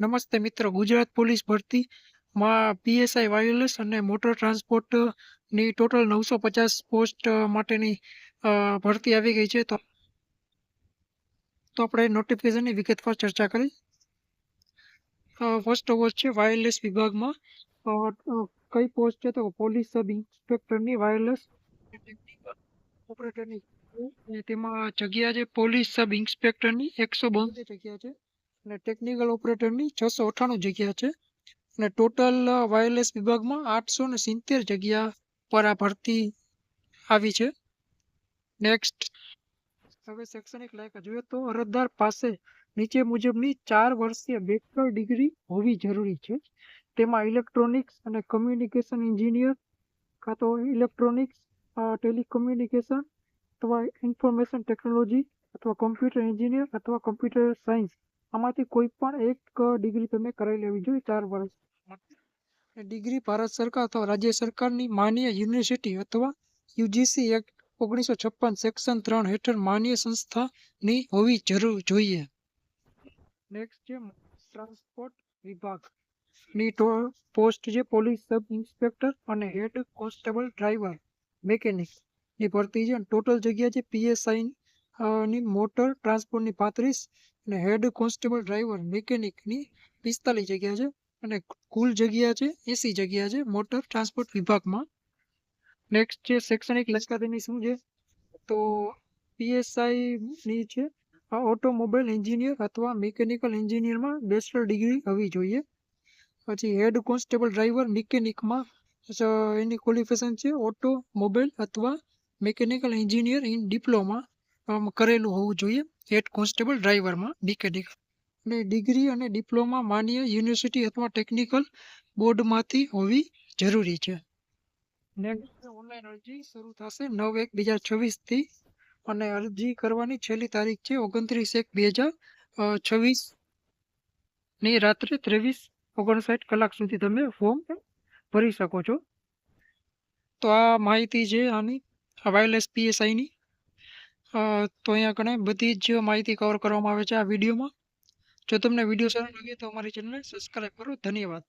નમસ્તે મિત્રો, ગુજરાત પોલીસ ભરતીમાં પીએસઆઈ વાયરલેસ અને મોટર ટ્રાન્સપોર્ટની ટોટલ નવસો પચાસ પોસ્ટ માટેની ભરતી આવી ગઈ છે. તો તો આપણે નોટિફિકેશનની વિગતવાર ચર્ચા કરી. ફર્સ્ટ પોસ્ટ છે વાયરલેસ વિભાગમાં કઈ પોસ્ટ છે? તો પોલીસ સબ ઇન્સ્પેક્ટરની વાયરલેસ ઓપરેટરની, તેમાં જગ્યા છે પોલીસ સબ ઇન્સ્પેક્ટરની, એકસો બોતેર જગ્યા છે. અને ટેકનિકલ ઓપરેટરની છસો અઠ્ઠાણું જગ્યા છે. અને ટોટલ વાયરલેસ વિભાગમાં આઠસો ને સિત્તેર જગ્યા પર આ ભરતી આવી છે. નેક્સ્ટ હવે શૈક્ષણિક લાયક જોઈએ તો અરજદાર પાસે નીચે મુજબની ચાર વર્ષીય બેચલર ડિગ્રી હોવી જરૂરી છે. તેમાં ઇલેક્ટ્રોનિક્સ અને કમ્યુનિકેશન એન્જિનિયર કાં તો ઇલેક્ટ્રોનિક્સ ટેલિકમ્યુનિકેશન અથવા ઇન્ફોર્મેશન ટેકનોલોજી અથવા કમ્પ્યુટર એન્જિનિયર અથવા કોમ્પ્યુટર સાયન્સ આમાંથી કોઈ પણ એક ડિગ્રી તમે કરાવી લેવી જોઈએ ચાર વર્ષ. ડિગ્રી ભારત સરકાર અથવા રાજ્ય સરકારની માન્ય યુનિવર્સિટી અથવા યુજીસી એક્ટ ઓગણીસો છપ્પન સેક્શન ત્રણ હેઠળ માન્ય સંસ્થાની હોવી જરૂર જોઈએ. નેક્સ્ટ છે ટ્રાન્સપોર્ટ વિભાગની પોસ્ટ છે પોલીસ સબ ઇન્સ્પેક્ટર અને હેડ કોન્સ્ટેબલ ડ્રાઈવર મેકેનિકની ભરતી છે ટોટલ જગ્યા છે પીએસઆઈ ની મોટર ટ્રાન્સપોર્ટની પાંત્રીસ અને હેડ કોન્સ્ટેબલ ડ્રાઈવર મેકેનિકની પિસ્તાલીસ જગ્યા છે અને કુલ જગ્યા છે એસી જગ્યા છે મોટર ટ્રાન્સપોર્ટ વિભાગમાં. નેક્સ્ટ છે શૈક્ષણિક લશ્કરીની શું છે? તો પીએસઆઈની છે આ ઓટોમોબાઈલ એન્જિનિયર અથવા મિકેનિકલ એન્જિનિયરમાં બેચલર ડિગ્રી હોવી જોઈએ. પછી હેડ કોન્સ્ટેબલ ડ્રાઈવર મિકેનિકમાં એની ક્વોલિફિકેશન છે ઓટોમોબાઈલ અથવા મિકેનિકલ એન્જિનિયર ઇન ડિપ્લોમા કરેલું હોવું જોઈએ. હેડ કોન્સ્ટેબલ ડ્રાઈવરમાં મિકેનિક અને ડિગ્રી અને ડિપ્લોમા માન્ય યુનિવર્સિટી અથવા ટેકનિકલ બોર્ડમાંથી હોવી જરૂરી છે. ઓનલાઈન અરજી શરૂ થશે નવ એક બે હજાર છવ્વીસથી અને અરજી કરવાની છેલ્લી તારીખ છે ઓગણત્રીસ એક બે હજાર છવ્વીસની રાત્રે ત્રેવીસ ઓગણસાઠ કલાક સુધી તમે ફોર્મ ભરી શકો છો. તો આ માહિતી છે આની. વાયરલેસ પીએસઆઈની. તો અહીંયા કણે બધી જ માહિતી કવર કરવામાં આવે છે આ વિડીયોમાં. જો તમને વીડિયો સારો લાગે તો અમારી ચેનલને સબસ્ક્રાઈબ કરો. ધન્યવાદ.